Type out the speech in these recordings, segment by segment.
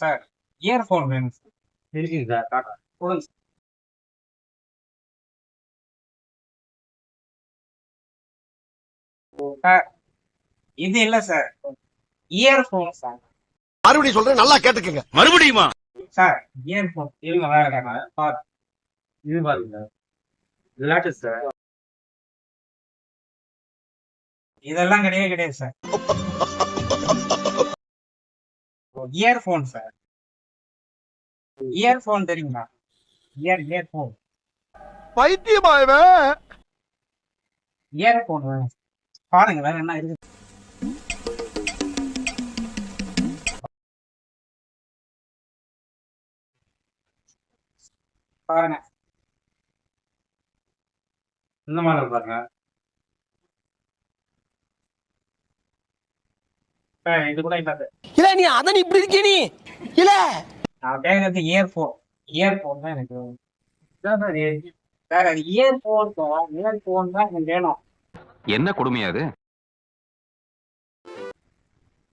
Sir earphone வேணும் sir. இருக்குங்க sir டாடா. கொடுங்க சார். இது இல்ல சார். Earphone sir. மறுபடியும் சொல்றேன் நல்லா கேட்டுக்கங்க. மறுபடியுமா? சார் இயர்ஃபோன் இருங்க வேற கேட்கறேன். பாரு. இது பாருங்க. Latest sir. இதெல்லாம் கிடையவே கிடையாது சார். இயர்ஃபோன் சார் இயர்ஃபோன் தெரியுங்களா? இயர் இயர்ஃபோன் பைத்தியமா இயர்ஃபோன் பாருங்க வேற என்ன இருக்கு பாருங்க. இந்த மாதிரி பாருங்க. இது கூட இல்ல சார் இல்ல நீ? அதான் இப்படி இருக்கிய நீ? இல்ல. நான் கேட்கறது இயர்ஃபோன் இயர்ஃபோன் தான் எனக்கு சார் அது இயர்ஃபோன் சார் இயர்ஃபோன் தான் எனக்கு வேணும். என்ன கொடுமையா அது?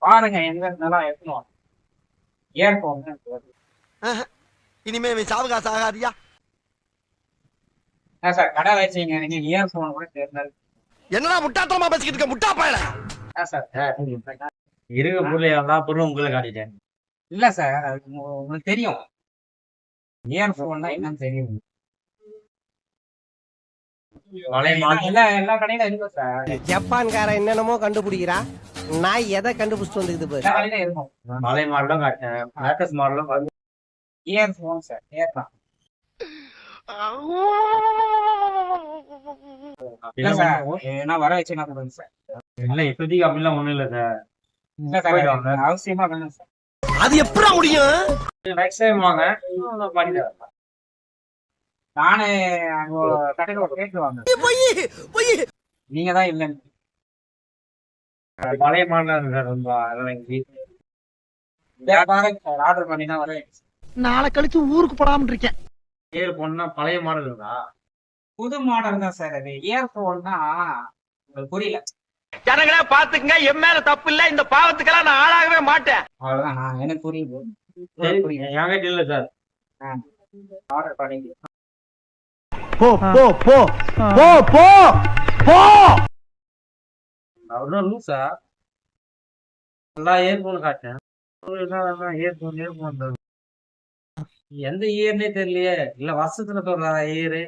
பாருங்க எங்க இருந்தாலும் எடுக்கணும் இயர்ஃபோன் தான் எனக்கு. இனிமே இவன் சாவகாசம் ஆகாதியா? சார் கடை வச்சீங்க. நீங்க இயர்ஃபோன் கூட தேர்ந்தெடுத்து என்னடா முட்டாத்தனமா பேசிக்கிட்டு இருக்க? முட்டா பயல சார். இருக்க பொருள் எல்லா பொருளும் உங்களை காட்டிட்டேன். இல்ல சார் உங்களுக்கு தெரியும். இயர்ஃபோன்னா என்னன்னு தெரியும். எல்லா எல்லா கடையில இருக்கும் சார். ஜப்பான்காரன் என்னென்னமோ கண்டுபிடிக்கிறான் நான் எதை கண்டுபிடிச்சிட்டு வந்துக்குது எல்லா கடையில இருக்கும். பழைய மாடலும் லேட்டஸ்ட் மாடலும் சார் இயர் தான். வர வச்சுன்னா கொடுங்க சார்? இல்ல இப்போதைக்கு அப்படிலாம் ஒண்ணும் இல்ல சார். அவசியமா வேணும் சார். அது எப்படா முடியும்? நெக்ஸ்ட் டைம் வாங்க. பண்ணி. நானு அங்க கடையில ஒரு கேட்டு வாங்க நீங்க தான் இல்லைன்னு. பழைய மாடலா இருக்கு சார் ரொம்ப அதெல்லாம் ஆர்டர் பண்ணி தான் வரேன் நாளை கழிச்சு ஊருக்கு போடாம இருக்கேன். பேர் பொண்ணா பழைய மாடல் புது மாடல் தான் சார் அது. இயர்ஃபோன்னா உங்களுக்கு புரியல. ஜனங்களே பாத்துக்கங்க என் மேல தப்பு இல்ல. இந்த பாவத்துக்கெல்லாம் நான் ஆளாகவே மாட்டேன். அவ்வளவுதான். எனக்கு புரியுது என்கிட்ட இல்ல சார் போ போ போ. போ போ. போ. அவ்வளோ லூசா எல்லா இயர்போன் காட்டேன். இயர்போன் இயர்போன் எந்த இயர்னே தெரியலையே. இல்ல வருஷத்துல சொல்றா இயரு